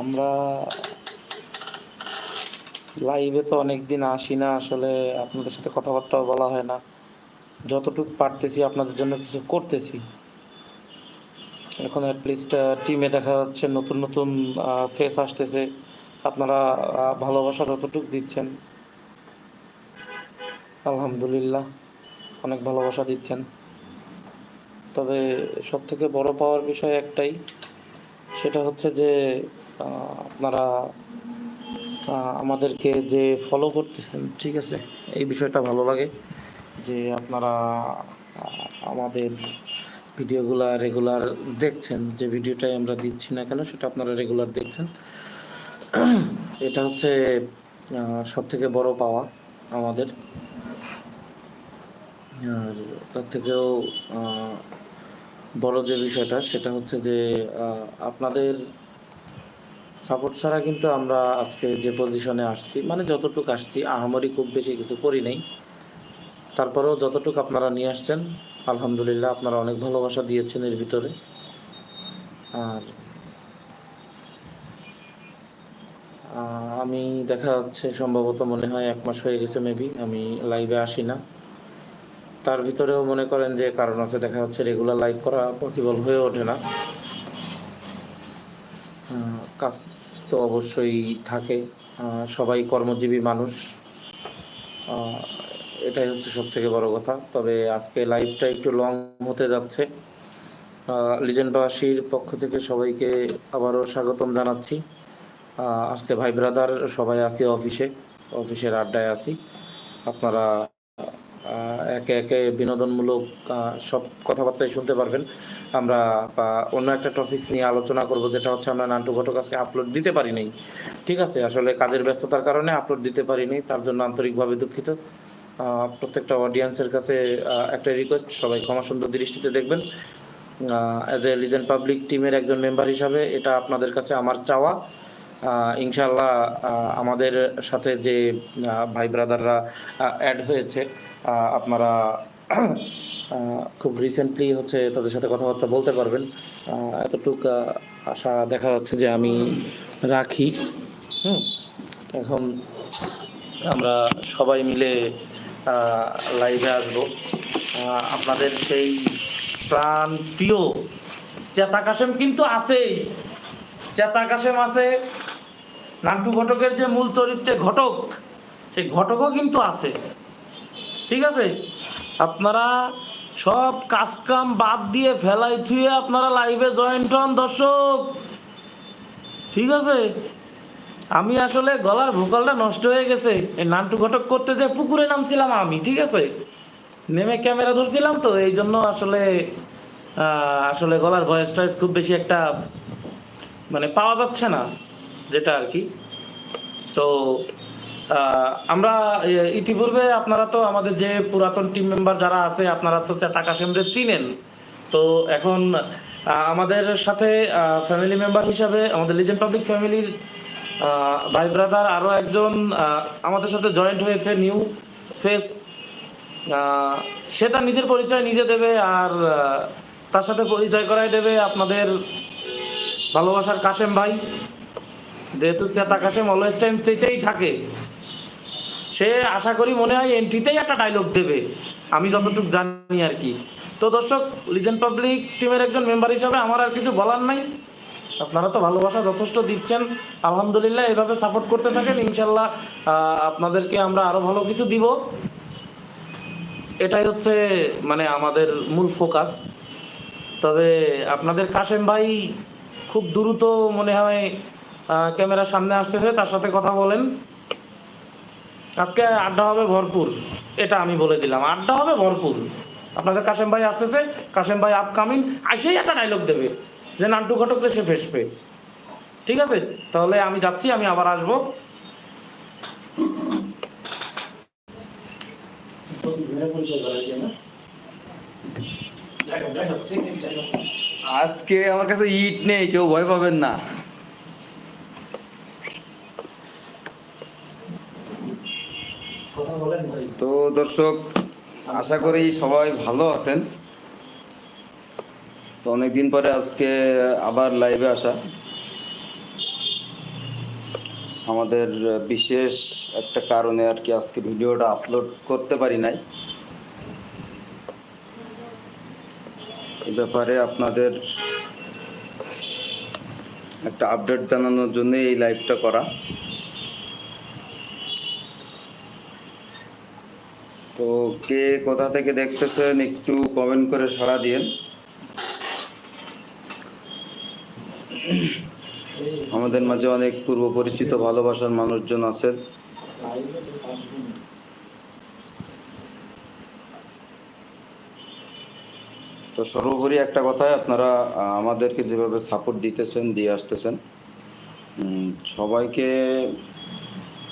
আমরা লাইভে তো অনেক দিন আসি না, আসলে আপনাদের সাথে কথাবার্তাও বলা হয় না। যতটুকু পারতেছি আপনাদের জন্য কিছু করতেছি। এখন অ্যাটলিস্ট টিমে দেখা যাচ্ছে নতুন নতুন ফেস আসতেছে। আপনারা ভালোবাসা যতটুকু দিচ্ছেন। আলহামদুলিল্লাহ, অনেক ভালোবাসা দিচ্ছেন। তবে সব থেকে বড় পাওয়ার বিষয় একটাই সেটা হচ্ছে যে আপনারা আমাদেরকে যে ফলো করতেছেন, ঠিক আছে? এই বিষয়টা ভালো লাগে যে আপনারা আমাদের ভিডিওগুলা রেগুলার দেখছেন, যে ভিডিওটাই আমরা দিচ্ছি না কেন, সেটা আপনারা রেগুলার দেখছেন। এটা হচ্ছে সব থেকে বড় পাওয়া আমাদের। আর তার থেকেও বড় যে বিষয়টা, সেটা হচ্ছে যে আপনাদের সাপোর্ট ছাড়া কিন্তু আমরা আজকে যে পজিশনে আসছি মানে যতটুকু আসছি, আহামরি খুব বেশি কিছু করি নাই। তারপরেও যতটুকু আপনারা নিয়ে আসছেন, আলহামদুলিল্লাহ আপনারা অনেক ভালোবাসা দিয়েছেন এর ভিতরে। আর আমি দেখা যাচ্ছে সম্ভবত মনে হয় এক মাস হয়ে গেছে মেবি আমি লাইভে আসি না। তার ভিতরেও মনে করেন যে কারণ আছে, দেখা যাচ্ছে রেগুলার লাইভ করা পসিবল হয়ে ওঠে না। কাজ তো অবশ্যই থাকে। সবাই কর্মজীবী মানুষ। এটাই হচ্ছে সব থেকে বড় কথা। তবে আজকে লাইভটা একটু লং হতে যাচ্ছে। লিজেন্ডবাসীর পক্ষ থেকে সবাইকে আবারও স্বাগতম জানাচ্ছি। আজকে ভাই ব্রাদার সবাই আছি অফিসে অফিসের আড্ডায় আছি। আপনারা একে একে বিনোদনমূলক সব কথাবার্তাই শুনতে পারবেন। আমরা অন্য একটা টপিকস নিয়ে আলোচনা করব, যেটা হচ্ছে আমরা নান্টু ঘটক আজকে আপলোড দিতে পারি নাই। ঠিক আছে? আসলে কাজের ব্যস্ততার কারণে আপলোড দিতে পারি নাই, তার জন্য আন্তরিকভাবে দুঃখিত। প্রত্যেকটা অডিয়েন্সের কাছে একটা রিকোয়েস্ট সবাই ক্ষমা সুন্দর দৃষ্টিতে দেখবেন। অ্যাজ এ লিজেন্ড পাবলিক টিমের একজন মেম্বার হিসাবে এটা আপনাদের কাছে আমার চাওয়া। ইনশাল্লাহ আমাদের সাথে যে ভাই ব্রাদাররা অ্যাড হয়েছে আপনারা খুব রিসেন্টলি হচ্ছে তাদের সাথে কথাবার্তা বলতে পারবেন। এতটুক আশা দেখা যাচ্ছে যে আমি রাখি। হুম, এখন আমরা সবাই মিলে লাইভে আসব। আপনাদের সেই প্রাণ প্রিয় চেতা কাশেম কিন্তু আছেই। চেতা কাশেম আছে। নান্টু ঘটকের যে মূল চরিত্রে ঘটক, সেই ঘটকও কিন্তু আছে। ঠিক আছে? আপনারা সব কাজকাম বাদ দিয়ে ফেলাই থুয়ে আপনারা লাইভে জয়েন্ট হন, দর্শক। ঠিক আছে? আমি আসলে গলার ভোকালটা নষ্ট হয়ে গেছে। এই নান্টু ঘটক করতে যে পুকুরে নামছিলাম আমি, ঠিক আছে? নেমে ক্যামেরা ধরছিলাম তো, এই জন্য আসলে আসলে গলার ভয়েস টয়েস খুব বেশি একটা মানে পাওয়া যাচ্ছে না। যেটা আর কি। তো আমরা ইতিপূর্বে আপনারা তো আমাদের যে পুরাতন টিম মেম্বার যারা আছে, আপনারা তো টাকা সেমরে চিনেন। তো এখন আমাদের সাথে ফ্যামিলি মেম্বার হিসাবে, আমাদের লিজেন্ড পাবলিক ফ্যামিলির ভাই ব্রাদার আরও একজন আমাদের সাথে জয়েন্ট হয়েছে নিউ ফেস সেটা নিজের পরিচয় নিজে দেবে আর তার সাথে পরিচয় করাই দেবে আপনাদের ভালোবাসার কাশেম ভাই। যেহেতু চেতা কাশেম অলওয়েজ থাকে। সে আশা করি মনে হয় এন্ট্রিতেই একটা ডায়লগ দেবে। আমি যতটুকু জানি আর কি। তো দর্শক লিজেন্ড পাবলিক টিমের একজন মেম্বার হিসাবে আমার আর কিছু বলার নাই। আপনারা তো ভালোবাসা যথেষ্ট দিচ্ছেন। আলহামদুলিল্লাহ এভাবে সাপোর্ট করতে থাকেন ইনশাল্লাহ আপনাদেরকে আমরা আরও ভালো কিছু দিব। এটাই হচ্ছে মানে আমাদের মূল ফোকাস তবে আপনাদের কাশেম ভাই খুব দ্রুত মনে হয় ক্যামেরার সামনে আসতেছে, তার সাথে কথা বলেন। আজকে আড্ডা হবে ভরপুর, এটা আমি বলে দিলাম। আড্ডা হবে ভরপুর। আপনাদের কাশেম ভাই আসতেছে, কাশেম ভাই আপকামিং আইসেই একটা ডায়লগ দেবে, যে নান্টু ঘটককে সে ফেসবে। ঠিক আছে? তাহলে আমি যাচ্ছি, আমি আবার আসব। আজকে আমার কাছে ইট নেই, কেউ ভয় পাবেন না কথা বলেন ভাই তো দর্শক, আশা করি সবাই ভালো আছেন। তো অনেকদিন পরে আজকে আবার লাইভে আসা। আমাদের বিশেষ একটা কারণে আর কি আজকে ভিডিওটা আপলোড করতে পারি নাই। এ ব্যাপারে আপনাদের একটা আপডেট জানানোর জন্য এই লাইভটা করা। তো কে কোথা থেকে দেখতেছেন একটু কমেন্ট করে সাড়া দিয়েন। আমাদের মাঝে অনেক পূর্ব পরিচিত ভালোবাসার মানুষজন আছেন। তো সর্বোপরি একটা কথাই, আপনারা আমাদেরকে যেভাবে সাপোর্ট দিতেছেন, দিয়ে আসতেছেন সবাইকে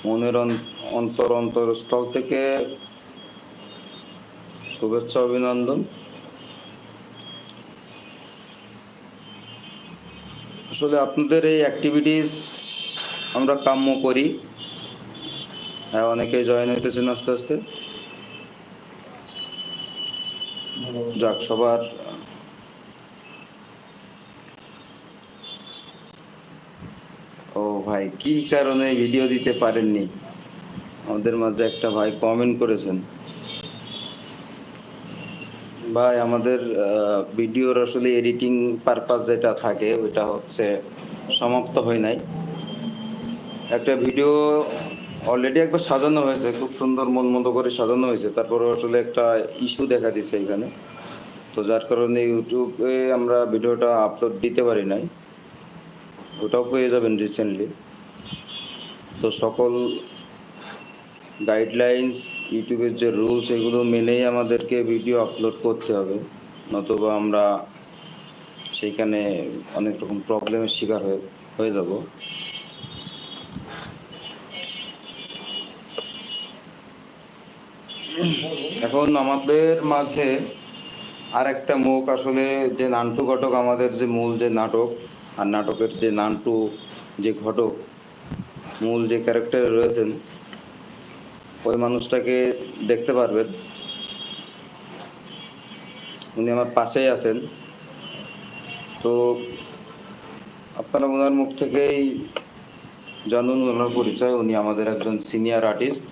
মনের অন- অন্তর অন্তরস্থল থেকে শুভেচ্ছা অভিনন্দন। আসলে আপনাদের এই অ্যাক্টিভিটিস আমরা কাম্য করি। হ্যাঁ অনেকে জয়েন হইতেছেন আস্তে আস্তে। যাক, সবার ও ভাই, কি কারণে ভিডিও দিতে পারেননি? আমাদের মাঝে একটা ভাই কমেন্ট করেছেন। ভাই, আমাদের ভিডিওর আসলে এডিটিং পারপাস যেটা থাকে ওটা হচ্ছে সমাপ্ত হয় নাই। একটা ভিডিও অলরেডি একবার সাজানো হয়েছে, খুব সুন্দর মন মতো করে সাজানো হয়েছে। তারপরে আসলে একটা ইস্যু দেখা দিছে এখানে। তো যার কারণে ইউটিউবে আমরা ভিডিওটা আপলোড দিতে পারি নাই। ওটাও পেয়ে যাবেন রিসেন্টলি তো সকল গাইডলাইন্স ইউটিউবের যে রুলস এগুলো মেনেই আমাদেরকে ভিডিও আপলোড করতে হবে। নতুবা আমরা সেইখানে অনেক রকম প্রবলেমের শিকার হয়ে হয়ে যাব। এখন আমাদের মাঝে আর একটা মুখ, আসলে যে নান্টু ঘটক, আমাদের যে মূল যে নাটক, আর নাটকের যে নান্টু যে ঘটক, মূল যে ক্যারেক্টার রয়েছেন ওই মানুষটাকে দেখতে পারবেন উনি আমার পাশেই আছেন। তো আপনারা ওনার মুখ থেকেই জানুন, ওনার পরিচয়। উনি আমাদের একজন সিনিয়র আর্টিস্ট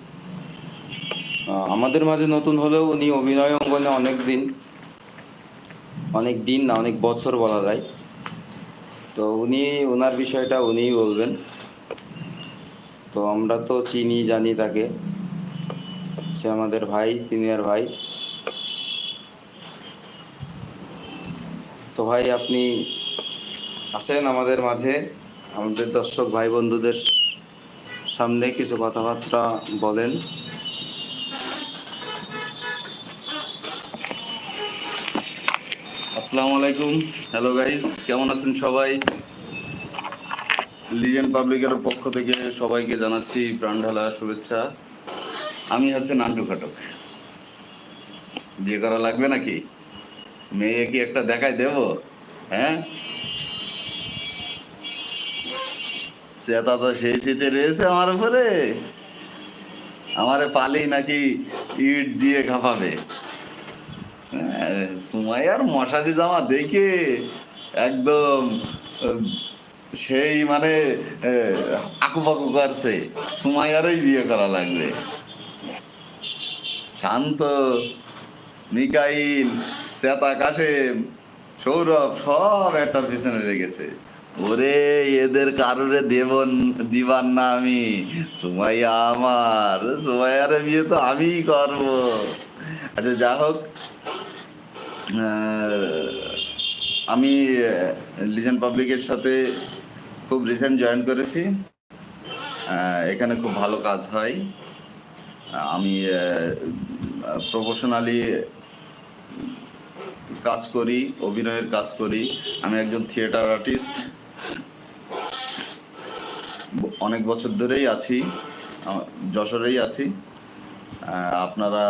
আমাদের মাঝে নতুন হলেও উনি অভিনয় অঙ্গনে অনেক দিন অনেক দিন না, অনেক বছর বলা যায়। তো উনি ওনার বিষয়টা উনিই বলবেন। তো আমরা তো চিনি, জানি তাকে। সে আমাদের ভাই সিনিয়র ভাই। তো ভাই, আপনি আসেন আমাদের মাঝে? আমাদের দর্শক ভাই বন্ধুদের সামনে কিছু কথাবার্তা বলেন। আসসালামু আলাইকুম। হ্যালো গাইজ কেমন আছেন সবাই? লিজেন্ড পাবলিকের পক্ষ থেকে সবাইকে জানাচ্ছি প্রাণঢালা শুভেচ্ছা। আমি হচ্ছে নান্টু খাটক বিয়ে করা লাগবে নাকি? মেয়ে কি একটা দেখাই দেব? হ্যাঁ? চেতা তো সেই শীতে রয়েছে আমার উপরে। আমারে পালি নাকি ইট দিয়ে খাপাবে। হ্যাঁ, সুমাইয়ার মশারি জামা দেখে একদম সেই মানে আকু পাকু করছে। সুমাইয়ারই বিয়ে করা লাগবে। শান্ত, মিকাইল, শ্বেতা কাশেম, সৌরভ, সব একটা পিছনে লেগেছে। ওরে, এদের কারোরে দেবন, দিবার না আমি। সুমাইয়া আমার, সুমাইয়ারে বিয়ে তো আমিই করব। আচ্ছা যা হোক আমি লিজেন্ড পাবলিকের সাথে খুব রিসেন্ট জয়েন করেছি। এখানে খুব ভালো কাজ হয়। আমি প্রফেশনালি কাজ করি, অভিনয়ের কাজ করি। আমি একজন থিয়েটার আর্টিস্ট। অনেক বছর ধরেই আছি, যশোরেই আছি। আপনারা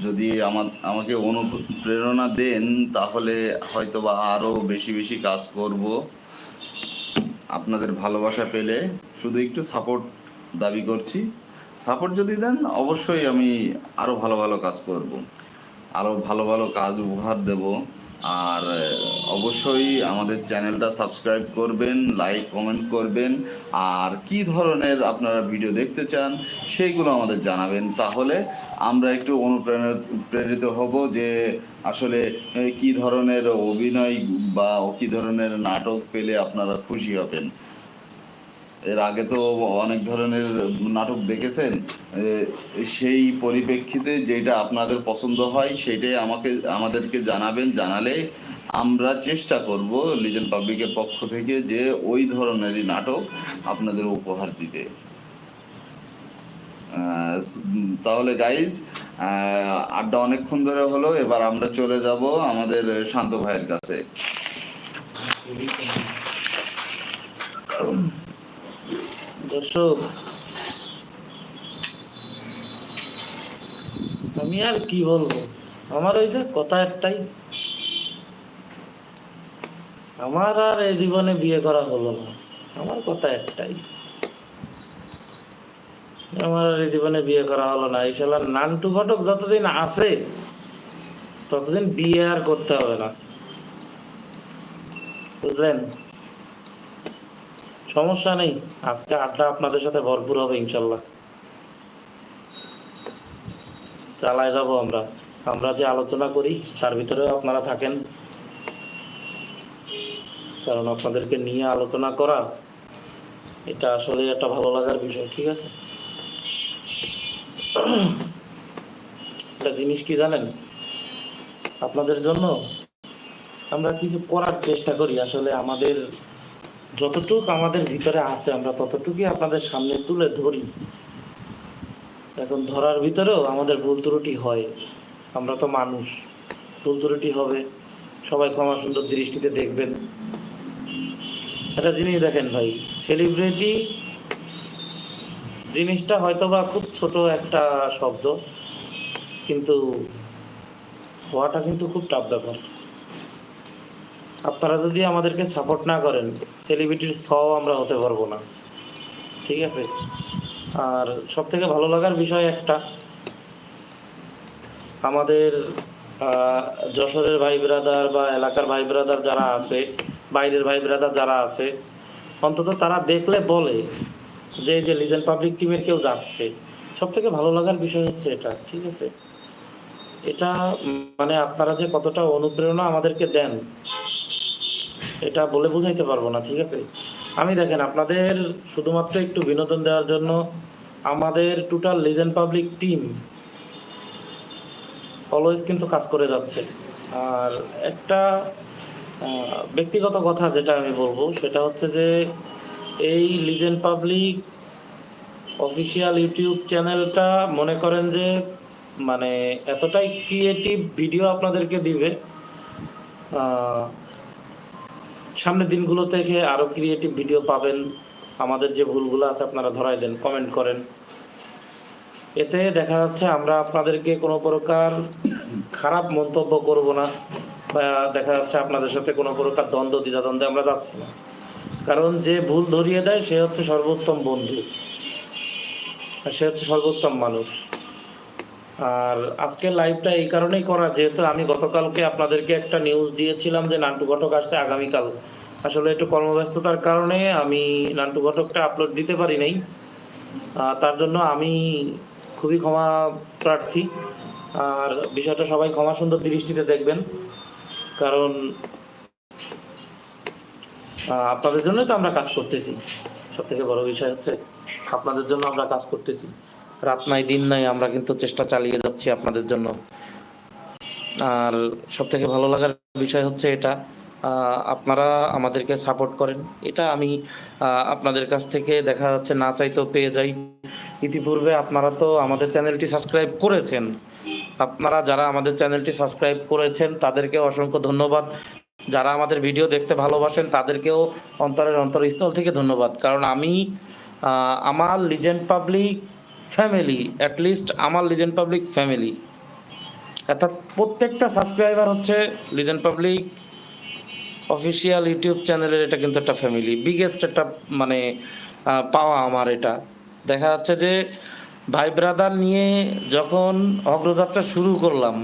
যদি আমার, আমাকে অনুপ্রেরণা দেন, তাহলে হয়তো বা আরও বেশি বেশি কাজ করব। আপনাদের ভালোবাসা পেলে শুধু একটু সাপোর্ট দাবি করছি। সাপোর্ট যদি দেন, অবশ্যই আমি আরও ভালো ভালো কাজ করব। আরও ভালো ভালো কাজ উপহার দেব। আর, অবশ্যই আমাদের চ্যানেলটা সাবস্ক্রাইব করবেন, লাইক, কমেন্ট করবেন। আর কি ধরনের আপনারা ভিডিও দেখতে চান, সেইগুলো আমাদের জানাবেন। তাহলে আমরা একটু অনুপ্রেরণা, প্রেরিত হব যে আসলে কি ধরনের অভিনয় বা কি ধরনের নাটক পেলে আপনারা খুশি হবেন। এর আগে তো অনেক ধরনের নাটক দেখেছেন সেই পরিপ্রেক্ষিতে যেটা আপনাদের পছন্দ হয় সেটাই আমাকে, আমাদেরকে জানাবেন, জানালে আমরা চেষ্টা করব লিজেন্ড পাবলিকের পক্ষ থেকে যে ওই ধরনেরই নাটক আপনাদের উপহার দিতে। তাহলে গাইজ আড্ডা অনেকক্ষণ ধরে হলো, এবার আমরা চলে যাব আমাদের শান্ত ভাইয়ের কাছে। দর্শক, আমি আর কি বলব? আমার ওই যে কথা একটাই। আমার আর এই জীবনে বিয়ে করা হলো না। আমার কথা একটাই। আমার আর এই জীবনে বিয়ে করা হলো না। এই শালার নানটু ঘটক যতদিন আছে, ততদিন বিয়ে আর করতে হবে না। বুঝলেন? সমস্যা নেই। আজকে আড্ডা আপনাদের সাথে ভরপুর হবে, ইনশাল্লাহ। চালায় যাব আমরা। আমরা যে আলোচনা করি, তার ভিতরেও আপনারা থাকেন। কারণ আপনাদেরকে নিয়ে আলোচনা করা, এটা আসলে একটা ভালো লাগার বিষয়, ঠিক আছে? একটা জিনিস কি জানেন? আপনাদের জন্য আমরা কিছু করার চেষ্টা করি। আসলে আমাদের যতটুক আমাদের ভিতরে আছে, আমরা ততটুকুই আপনাদের সামনে তুলে ধরি। এখন ধরার ভিতরেও আমাদের ভুল ত্রুটি হয়। আমরা তো মানুষ, ভুল ত্রুটি হবে। সবাই ক্ষমা সুন্দর দৃষ্টিতে দেখবেন। একটা জিনিস দেখেন ভাই সেলিব্রিটি জিনিসটা হয়তো বা খুব ছোট একটা শব্দ, কিন্তু হওয়াটা কিন্তু খুব টাফ ব্যাপার। আপনারা যদি আমাদেরকে সাপোর্ট না করেন সেলিব্রিটির স আমরা হতে পারব না। ঠিক আছে? আর সব থেকে ভালো লাগার বিষয় একটা, আমাদের যশোরের ভাই ব্রাদার বা এলাকার ভাই ব্রাদার যারা আছে, বাইরের ভাই ব্রাদার যারা আছে, অন্তত তারা দেখলে বলে যে যে লিজেন্ড পাবলিক টিমের কেউ যাচ্ছে। সব থেকে ভালো লাগার বিষয় হচ্ছে এটা, ঠিক আছে? এটা মানে আপনারা যে কতটা অনুপ্রেরণা আমাদেরকে দেন এটা বলে বুঝাইতে পারব না, ঠিক আছে? আমি দেখেন, আপনাদের শুধুমাত্র একটু বিনোদন দেওয়ার জন্য আমাদের total legend public team always কিন্তু কাজ করে যাচ্ছে। আর একটা ব্যক্তিগত কথা যেটা আমি বলব, সেটা হচ্ছে যে এই লিজেন্ড পাবলিক অফিসিয়াল ইউটিউব চ্যানেলটা মনে করেন যে মানে এতটাই ক্রিয়েটিভ ভিডিও আপনাদেরকে দিবে সামনের দিনগুলো থেকে আরও ক্রিয়েটিভ ভিডিও পাবেন। আমাদের যে ভুলগুলো আছে আপনারা ধরাই দেন কমেন্ট করেন। এতে দেখা যাচ্ছে আমরা আপনাদেরকে কোনো প্রকার খারাপ মন্তব্য করব না বা দেখা যাচ্ছে আপনাদের সাথে কোনো প্রকার দ্বন্দ্ব, দ্বিধাদ্বন্দ্বে আমরা যাচ্ছি না। কারণ যে ভুল ধরিয়ে দেয় সে হচ্ছে সর্বোত্তম বন্ধু। আর সে হচ্ছে সর্বোত্তম মানুষ। আর আজকের লাইভটা এই কারণেই করা, যেহেতু আমি গতকালকে আপনাদেরকে একটা নিউজ দিয়েছিলাম যে নান্টু ঘটক আসছে আগামীকাল। আসলে একটু কর্মব্যস্ততার কারণে আমি নান্টু ঘটকটা আপলোড দিতে পারি নাই। তার জন্য আমি খুবই ক্ষমা প্রার্থী। আর বিষয়টা সবাই ক্ষমা সুন্দর দৃষ্টিতে দেখবেন। কারণ আপনাদের জন্যই তো আমরা কাজ করতেছি। সব থেকে বড় বিষয় হচ্ছে আপনাদের জন্য আমরা কাজ করতেছি। রাত নাই, দিন নাই, আমরা কিন্তু চেষ্টা চালিয়ে যাচ্ছি আপনাদের জন্য। আর সব থেকে ভালো লাগার বিষয় হচ্ছে এটা আপনারা আমাদেরকে সাপোর্ট করেন। এটা আমি আপনাদের কাছ থেকে দেখা যাচ্ছে না চাইতেও পেয়ে যাই। ইতিপূর্বে আপনারা তো আমাদের চ্যানেলটি সাবস্ক্রাইব করেছেন। আপনারা যারা আমাদের চ্যানেলটি সাবস্ক্রাইব করেছেন, তাদেরকে অসংখ্য ধন্যবাদ। যারা আমাদের ভিডিও দেখতে ভালোবাসেন, তাদেরকেও অন্তরের অন্তরস্থল থেকে ধন্যবাদ। কারণ আমি আমার legend public family at least আমার লিজেন্ড পাবলিক ফ্যামিলি। অর্থাৎ প্রত্যেকটা সাবস্ক্রাইবার হচ্ছে লিজেন্ড পাবলিক অফিসিয়াল ইউটিউব চ্যানেলের এটা কিন্তু একটা ফ্যামিলি বিগেস্ট একটা মানে পাওয়া আমার এটা। দেখা যাচ্ছে যে, ভাই ব্রাদার নিয়ে যখন অগ্রযাত্রা শুরু করলাম,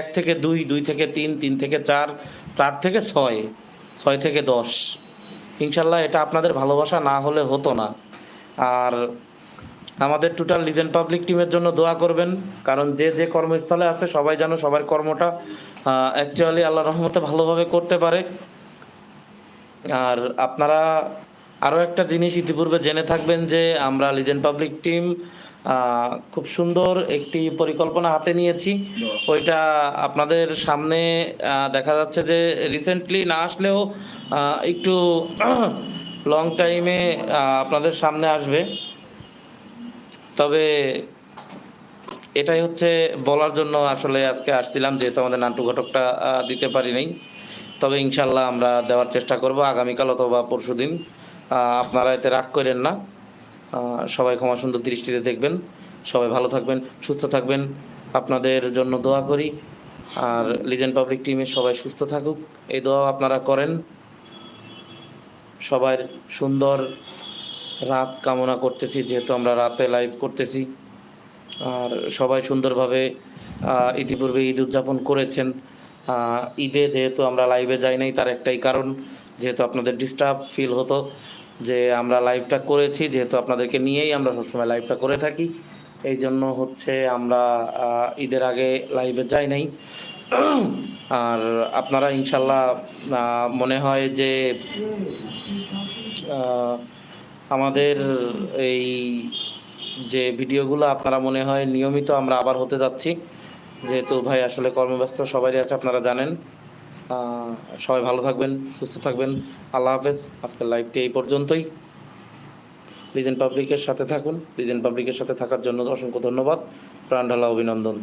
এক থেকে দুই দুই থেকে তিন তিন থেকে চার চার থেকে ছয় ছয় থেকে দশ, ইনশাল্লাহ এটা আপনাদের ভালোবাসা না হলে হতো না। আর আমাদের টোটাল লিজেন্ড পাবলিক টিমের জন্য দোয়া করবেন, কারণ যে যে কর্মস্থলে আছে সবাই যেন সবার কর্মটা অ্যাকচুয়ালি আল্লাহ রহমতে ভালোভাবে করতে পারে। আর আপনারা আরও একটা জিনিস ইতিপূর্বে জেনে থাকবেন যে আমরা লিজেন্ড পাবলিক টিম খুব সুন্দর একটি পরিকল্পনা হাতে নিয়েছি। ওইটা আপনাদের সামনে দেখা যাচ্ছে যে রিসেন্টলি না আসলেও একটু লং টাইমে আপনাদের সামনে আসবে। তবে এটাই হচ্ছে বলার জন্য আসলে আজকে আসছিলাম, যেহেতু আমাদের নান্টু ঘটকটা দিতে পারি নাই তবে ইনশাল্লাহ আমরা দেওয়ার চেষ্টা করব, আগামীকাল অথবা পরশু দিন। আপনারা এতে রাগ করেন না। সবাই ক্ষমা সুন্দর দৃষ্টিতে দেখবেন। সবাই ভালো থাকবেন, সুস্থ থাকবেন। আপনাদের জন্য দোয়া করি। আর লিজেন্ড পাবলিক টিমে সবাই সুস্থ থাকুক। এই দোয়া আপনারা করেন। সবার সুন্দর রাত কামনা করতেছি, যেহেতু আমরা রাতে লাইভ করতেছি। আর সবাই সুন্দরভাবে ইতিপূর্বে ঈদ উদযাপন করেছেন। ঈদে যেহেতু আমরা লাইভে যাই নাই, তার একটাই কারণ, যেহেতু আপনাদের ডিস্টার্ব ফিল হতো যে আমরা লাইভটা করেছি, যেহেতু আপনাদেরকে নিয়েই আমরা সবসময় লাইভটা করে থাকি। এই জন্য হচ্ছে আমরা ঈদের আগে লাইভে যাই নাই। আর আপনারা ইনশাল্লাহ মনে হয় যে আমাদের এই যে ভিডিওগুলো আপনারা মনে হয় নিয়মিত আমরা আবার হতে যাচ্ছি। যেহেতু ভাই আসলে কর্মব্যস্ত সবাই আছে, আপনারা জানেন। সবাই ভালো থাকবেন, সুস্থ থাকবেন। আল্লাহ হাফেজ। আজকের লাইভটি এই পর্যন্তই। লিজেন্ড পাবলিকের সাথে থাকুন। লিজেন্ড পাবলিকের সাথে থাকার জন্য অসংখ্য ধন্যবাদ। প্রাণ ঢালা অভিনন্দন।